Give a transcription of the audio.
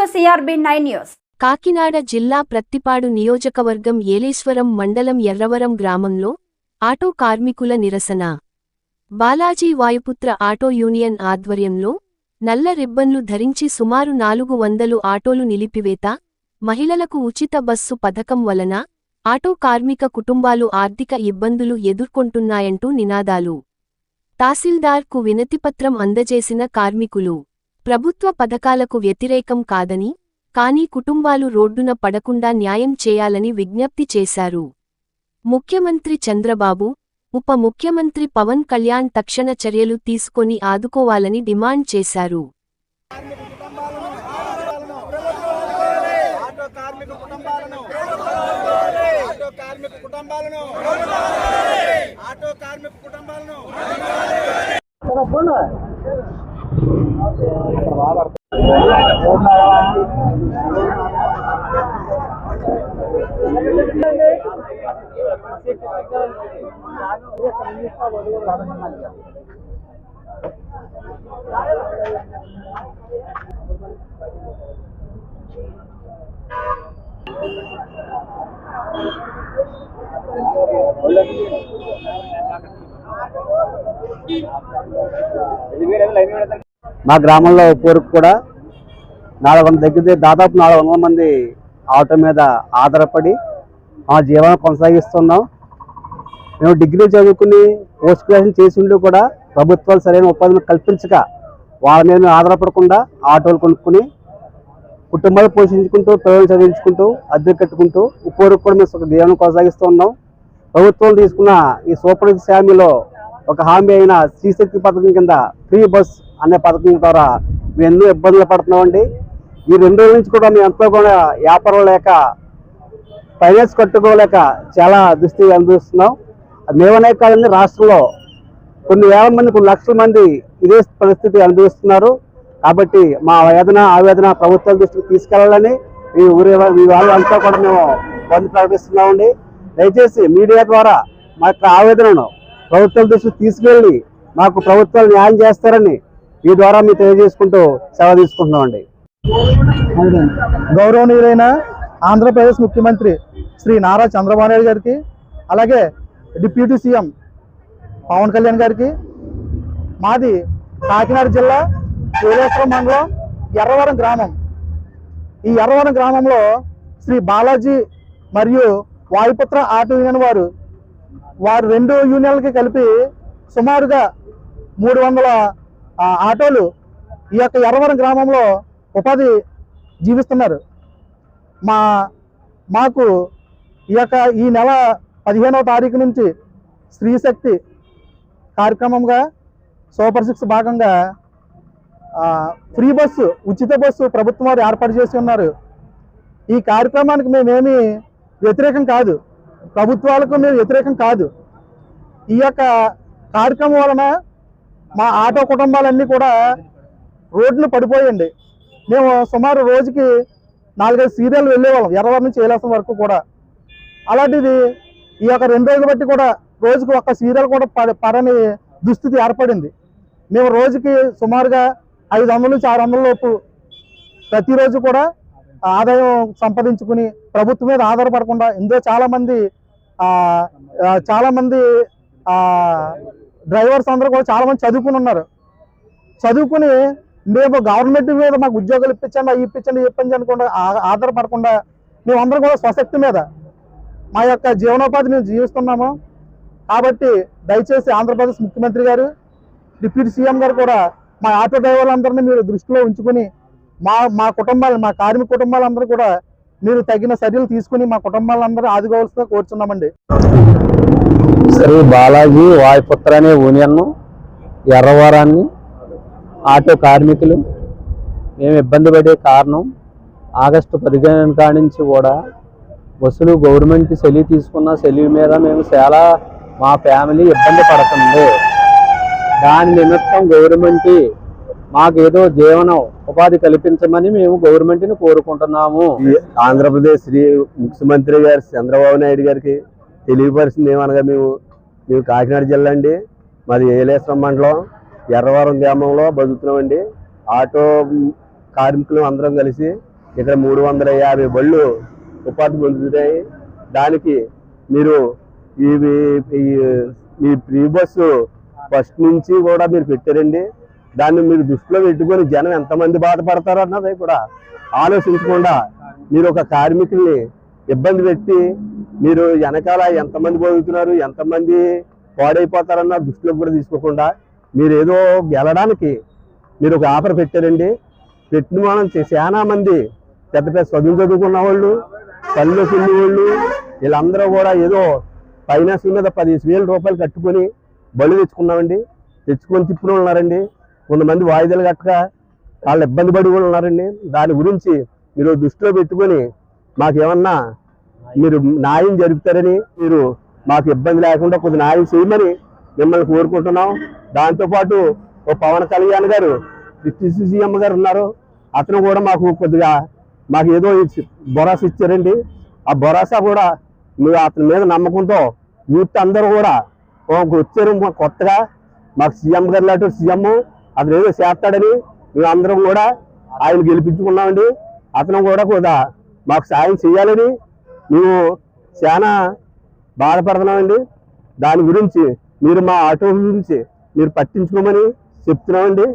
To CRB nine news. Kakinada జిల్లా ప్రత్తిపాడు నియోజకవర్గం ఏలేశ్వరం మండలం ఎర్రవరం గ్రామంలో ఆటో కార్మికుల నిరసన. బాలాజీ వాయుపుత్ర ఆటో యూనియన్ ఆధ్వర్యంలో నల్ల రిబ్బన్లు ధరించి సుమారు నాలుగు వందలు ఆటోలు నిలిపివేత మహిళలకు ఉచిత బస్సు పథకం వలన ఆటో కార్మిక కుటుంబాలు ఆర్థిక ఇబ్బందులు ఎదుర్కొంటున్నాయంటూ నినాదాలు. తహసీల్దార్కు వినతిపత్రం అందజేసిన కార్మికులు. ప్రభుత్వ పథకాలకు వ్యతిరేకం కాదని కానీ కుటుంబాలు రోడ్డున పడకుండా న్యాయం చేయాలని విజ్ఞప్తి చేశారు. ముఖ్యమంత్రి చంద్రబాబు ఉప ముఖ్యమంత్రి పవన్ కళ్యాణ్ తక్షణ చర్యలు తీసుకొని ఆదుకోవాలని డిమాండ్ చేశారు. కుటుంబాలను ఆటో కార్మిక కుటుంబాలను ఆటో కార్మిక కుటుంబాలను మా గ్రామంలో పూర్వకు కూడా నాలుగు వందల దగ్గర దాదాపు నాలుగు వందల మంది ఆటో మీద ఆధారపడి మా జీవనం కొనసాగిస్తున్నాం. మేము డిగ్రీ చదువుకుని పోస్ట్ గ్రాడ్యుయేషన్ చేసి కూడా ప్రభుత్వాలు సరైన ఉపాధిని కల్పించక వాళ్ళ మీద ఆధారపడకుండా ఆటోలు కొనుక్కుని కుటుంబాలు పోషించుకుంటూ పిల్లలు చదివించుకుంటూ అద్దె కట్టుకుంటూ ఇప్పటివరకు కూడా మేము జీవనం కొనసాగిస్తూ ఉన్నాం ప్రభుత్వం తీసుకున్న ఈ సూపర్ హామీలో ఒక హామీ అయిన శ్రీశక్తి పథకం కింద ఫ్రీ బస్ అనే పథకం ద్వారా మేము ఎన్నో ఇబ్బందులు పడుతున్నామండి. ఈ రెండు రోజుల నుంచి కూడా మేము ఎంతో కూడా వ్యాపారం లేక ఫైనాన్స్ కట్టుకోలేక చాలా దుస్థితి అనుభవిస్తున్నాం. మేమనే కాదండి రాష్ట్రంలో కొన్ని వేల మంది కొన్ని లక్షల మంది ఇదే పరిస్థితి అనుభవిస్తున్నారు. కాబట్టి మా వేదన ఆవేదన ప్రభుత్వాల దృష్టికి తీసుకెళ్ళాలని ఈ ఊరి మీ వాళ్ళు అంతా కూడా మేము బంద్ ప్రకటిస్తున్నామండి. దయచేసి మీడియా ద్వారా మా యొక్క ఆవేదనను ప్రభుత్వం దృష్టికి తీసుకెళ్ళి మాకు ప్రభుత్వాలు న్యాయం చేస్తారని ఈ ద్వారా మీరు తెలియజేసుకుంటూ సెలవు తీసుకుంటున్నామండి. గౌరవనీయులైన ఆంధ్రప్రదేశ్ ముఖ్యమంత్రి శ్రీ నారా చంద్రబాబు నాయుడు గారికి అలాగే డిప్యూటీ సీఎం పవన్ కళ్యాణ్ గారికి మాది కాకినాడ జిల్లా సూర్యేశ్వరం మండలం ఎర్రవరం గ్రామం. ఈ ఎర్రవరం గ్రామంలో శ్రీ బాలాజీ మరియు వాయుపుత్ర ఆటో యూనియన్ వారు వారు రెండు యూనియన్లకి కలిపి సుమారుగా మూడు వందల ఆటోలు ఈ యొక్క ఎర్రవరం గ్రామంలో ఉపాధి జీవిస్తున్నారు. మా మాకు ఈ యొక్క ఈ నెల పదిహేనవ తారీఖు నుంచి స్త్రీశక్తి కార్యక్రమంగా సూపర్ సిక్స్ భాగంగా ఫ్రీ బస్సు ఉచిత బస్సు ప్రభుత్వం వారు ఏర్పాటు చేసి ఉన్నారు. ఈ కార్యక్రమానికి మేమేమి వ్యతిరేకం కాదు. ప్రభుత్వాలకు మేము వ్యతిరేకం కాదు. ఈ యొక్క కార్యక్రమం వలన మా ఆటో కుటుంబాలన్నీ కూడా రోడ్లు పడిపోయండి. మేము సుమారు రోజుకి నాలుగైదు సీరియల్ వెళ్ళేవాళ్ళం ఎర్రవారి నుంచి ఏలాసం వరకు కూడా. అలాంటిది ఈ యొక్క రెండు రోజులు బట్టి కూడా రోజుకి ఒక్క సీరియల్ కూడా పడ పడని దుస్థితి ఏర్పడింది. మేము రోజుకి సుమారుగా ఐదు వందల నుంచి ఆరు వందల లోపు ప్రతిరోజు కూడా ఆదాయం సంపాదించుకుని ప్రభుత్వం మీద ఆధారపడకుండా ఇందులో చాలామంది చాలామంది డ్రైవర్స్ అందరూ కూడా చాలామంది చదువుకుని ఉన్నారు. చదువుకుని మేము గవర్నమెంట్ మీద మాకు ఉద్యోగాలు ఇప్పించండి అవి ఇప్పించండి ఇప్పించండి అనుకుండా ఆ- ఆధారపడకుండా మేమందరం కూడా స్వశక్తి మీద మా యొక్క జీవనోపాధి మేము జీవిస్తున్నాము. కాబట్టి దయచేసి ఆంధ్రప్రదేశ్ ముఖ్యమంత్రి గారు డిప్యూటీ సీఎం గారు కూడా మా ఆటో డ్రైవర్లందరినీ మీరు దృష్టిలో ఉంచుకుని మా మా కుటుంబాలు మా కార్మిక కుటుంబాలందరూ కూడా మీరు తగిన చర్యలు తీసుకుని మా కుటుంబాలందరూ ఆదుకోవాల్సిందిగా కోరుచున్నామండి. శ్రీ బాలాజీ వాయుపుత్ర అనే యూనియన్ ఎర్రవారాన్ని ఆటో కార్మికులు మేము ఇబ్బంది పడే కారణం ఆగస్టు పదిహేను కాడి నుంచి కూడా బస్సులు గవర్నమెంట్ సెలవు తీసుకున్న సెలవు మీద మేము చాలా మా ఫ్యామిలీ ఇబ్బంది పడుతుంది. దాని నిమిత్తం గవర్నమెంట్ మాకేదో జీవనం ఉపాధి కల్పించమని మేము గవర్నమెంట్ని కోరుకుంటున్నాము. ఆంధ్రప్రదేశ్ శ్రీ ముఖ్యమంత్రి గారు చంద్రబాబు నాయుడు గారికి తెలియపరిచింది ఏమనగా మేము మేము కాకినాడ జిల్లా అండి. మాది ఏలేశ్వరం మండలం ఎర్రవరం గ్రామంలో బతుకుతున్నామండి. ఆటో కార్మికులు అందరం కలిసి ఇక్కడ మూడు వందల యాభై బళ్ళు ఉపాధి పొందుతున్నాయి దానికి మీరు ఇవి ఈ- ఈ ప్రీ బస్సు ఫస్ట్ నుంచి కూడా మీరు పెట్టారండి. దాన్ని మీరు దృష్టిలో పెట్టుకొని జనం ఎంతమంది బాధపడతారో అన్నది కూడా ఆలోచించకుండా మీరు ఒక కార్మికుల్ని ఇబ్బంది పెట్టి మీరు వెనకాల ఎంతమంది బతుకుతున్నారు ఎంతమంది పాడైపోతారన్న దృష్టిలో కూడా తీసుకోకుండా మీరు ఏదో గెలడానికి మీరు ఒక ఆఫర్ పెట్టారండి. పెట్టిన మనం చాలా మంది పెద్ద పెద్ద చదువు చదువుకున్న వాళ్ళు పల్లె పిల్లి వాళ్ళు వీళ్ళందరూ కూడా ఏదో ఫైనాన్స్ మీద పదిహేను వేల రూపాయలు కట్టుకొని బళ్ళు తెచ్చుకున్నామండి. తెచ్చుకొని తిప్పులు ఉన్నారండి కొంతమంది వాయిదాలు కట్టక వాళ్ళు ఇబ్బంది పడి కూడా ఉన్నారండి. దాని గురించి మీరు దృష్టిలో పెట్టుకొని మాకేమన్నా మీరు న్యాయం జరుపుతారని మీరు మాకు ఇబ్బంది లేకుండా కొద్ది న్యాయం చేయమని మిమ్మల్ని కోరుకుంటున్నాం. దాంతోపాటు ఓ పవన్ కళ్యాణ్ గారు డిప్యూటీ సీఎం గారు ఉన్నారు. అతను కూడా మాకు కొద్దిగా మాకు ఏదో బొరాస ఇచ్చారండి. ఆ భరోసా కూడా మీరు అతని మీద నమ్మకంతో యూత్ అందరూ కూడా వచ్చారు. కొత్తగా మాకు సీఎం గారు లాంటి సీఎం అతను ఏదో చేస్తాడని మేము అందరం కూడా ఆయన గెలిపించుకున్నామండి. అతను కూడా కూడా మాకు సాయం చేయాలని మేము చాలా బాధపడుతున్నామండి. దాని గురించి మీరు మా ఆటో గురించి మీరు పట్టించుకోమని చెప్తున్నామండి.